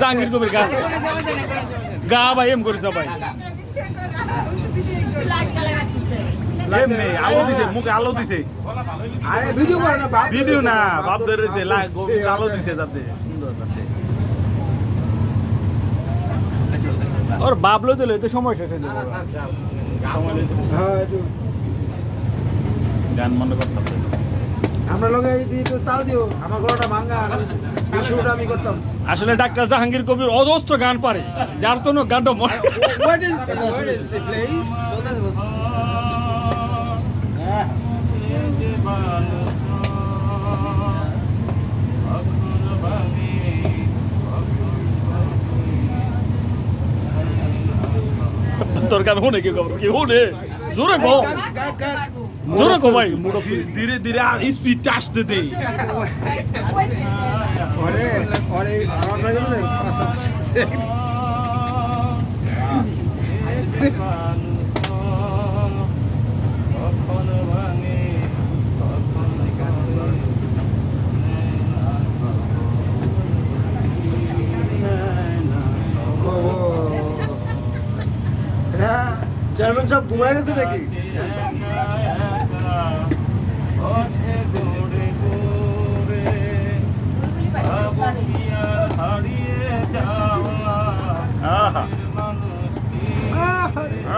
জাহাঙ্গীর কবির গা। গা ভাই এম করিস ভাই। আলো দিছে মুখে আলো দিছে। আরে ভিডিও না বাপ। ভিডিও না ধরেছে আলো দিছে যাতে। সুন্দর ওর বাপ লো দিলে তো সময় শেষ হয়ে। গান মনে করতাম আমরা লগে এই দিয়ে তো তাল দিও আমার গলাটা ভাঙা এই আমি করতাম। আসলে ডাক্তার জাহাঙ্গীর কবির অজস্র গান পারে যার জন্য গানটা মনে wait and see wait and see please তোর গান শুনে কি খবর? কি শুনে? জোরে গো জোরে গো ভাই। ধীরে ধীরে স্পিড আসতে দে ওরে এই সাউন্ড লাগে না চেয়ারম্যান সাহেব ঘুমায় গেছে নাকি?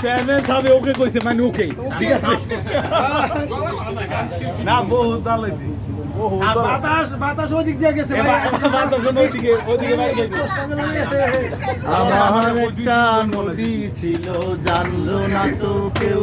চেয়ারম্যান সাহেব ওকে কইছে মানে ওকে ঠিক আছে না বহুত ভালো। বাতাস বাতাস ওদিক দিয়ে গেছে বাতাস ওদিকে ওদিকে। আমার একটা নদী ছিল জানলো না তো কেউ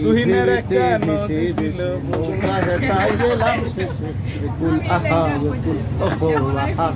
তুহিনের একটা নদী ছিল। নৌকা গেলাম শেষে। কুল আহা কুল ওহো আহা।